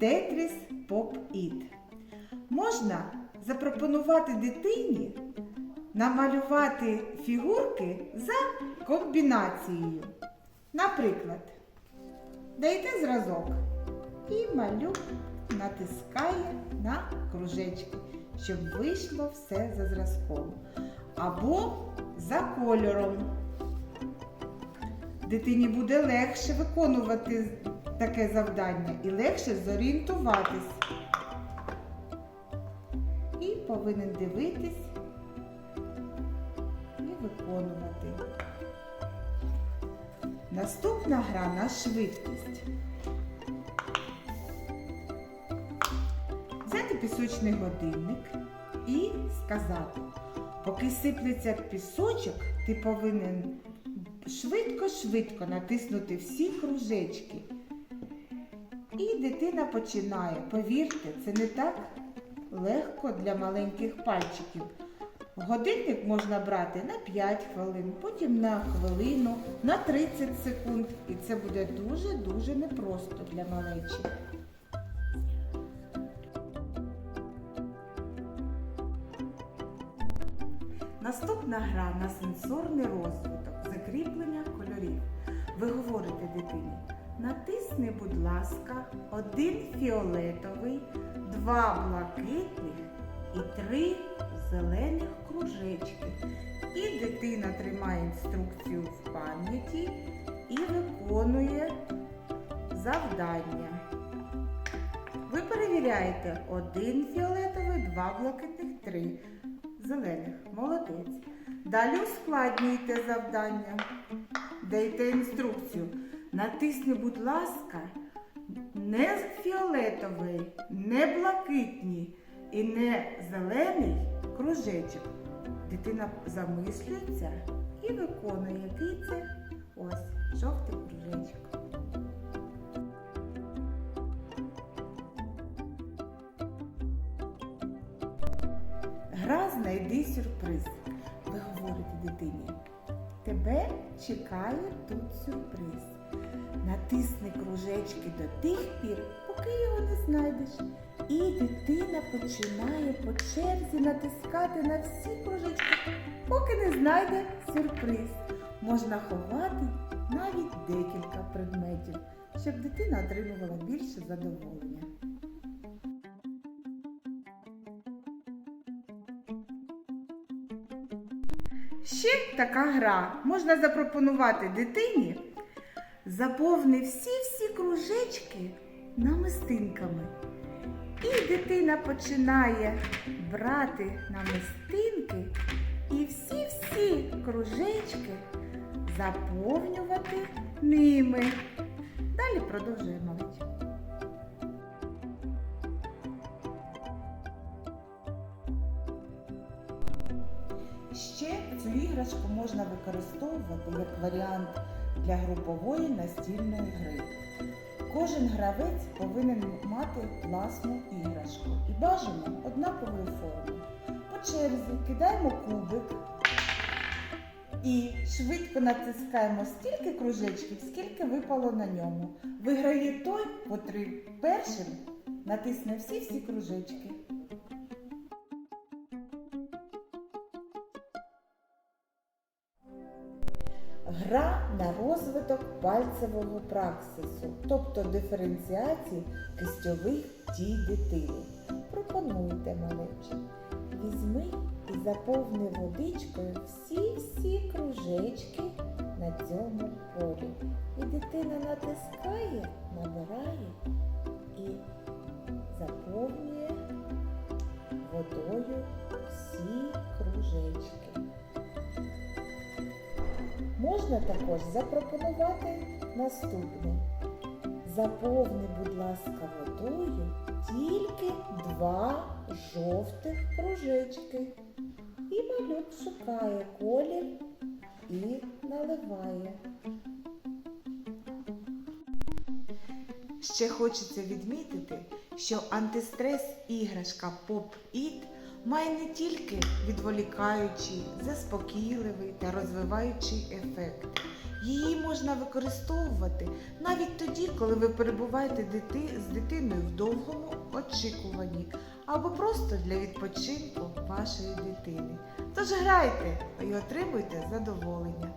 Тетріс Поп Іт. Можна запропонувати дитині намалювати фігурки за комбінацією. Наприклад, дайте зразок і малюк натискає на кружечки, щоб вийшло все за зразком. Або за кольором. Дитині буде легше виконувати таке завдання і легше зорієнтуватись. І повинен дивитись і виконувати. Наступна гра на швидкість. Взяти пісочний годинник і сказати, поки сиплеться пісочок, ти повинен швидко-швидко натиснути всі кружечки. І дитина починає. Повірте, це не так легко для маленьких пальчиків. Годинник можна брати на 5 хвилин, потім на хвилину, на 30 секунд. І це буде дуже-дуже непросто для малечі. Наступна гра на сенсорний розвиток, закріплення кольорів. Ви говорите дитині, натисни, будь ласка, один фіолетовий, два блакитних і три зелених кружечки. І дитина тримає інструкцію в пам'яті і виконує завдання. Ви перевіряєте один фіолетовий, два блакитних, три зелених. Молодець. Далі ускладнюйте завдання. Дайте інструкцію. Натисни, будь ласка, не фіолетовий, не блакитні і не зелений кружечок. Дитина замислюється і виконує, який це ось жовтий кружечок. Гра знайди сюрприз. Ви говорите дитині. Тебе чекає тут сюрприз. Натисни кружечки до тих пір, поки його не знайдеш. І дитина починає по черзі натискати на всі кружечки, поки не знайде сюрприз. Можна ховати навіть декілька предметів, щоб дитина отримувала більше задоволення. Ще така гра. Можна запропонувати дитині заповни всі-всі кружечки намистинками. І дитина починає брати намистинки і всі-всі кружечки заповнювати ними. Далі продовжуємо. Ще цю іграшку можна використовувати як варіант для групової настільної гри. Кожен гравець повинен мати власну іграшку і бажано однакової форми. По черзі кидаємо кубик і швидко натискаємо стільки кружечків, скільки випало на ньому. Виграє той, котрий першим натисне всі-всі кружечки. Гра на розвиток пальцевого праксису, тобто диференціації кистьових дій дитини. Пропонуйте малечі. Візьми і заповни водичкою всі-всі кружечки на цьому полі. І дитина натискає, набирає Можна також запропонувати наступне. Заповни, будь ласка, водою тільки два жовтих кружечки. І малюк шукає колір і наливає. Ще хочеться відмітити, що антистрес іграшка Pop-It має не тільки відволікаючий, заспокійливий та розвиваючий ефект. Її можна використовувати навіть тоді, коли ви перебуваєте дити- з дитиною в довгому очікуванні або просто для відпочинку вашої дитини. Тож грайте і отримуйте задоволення.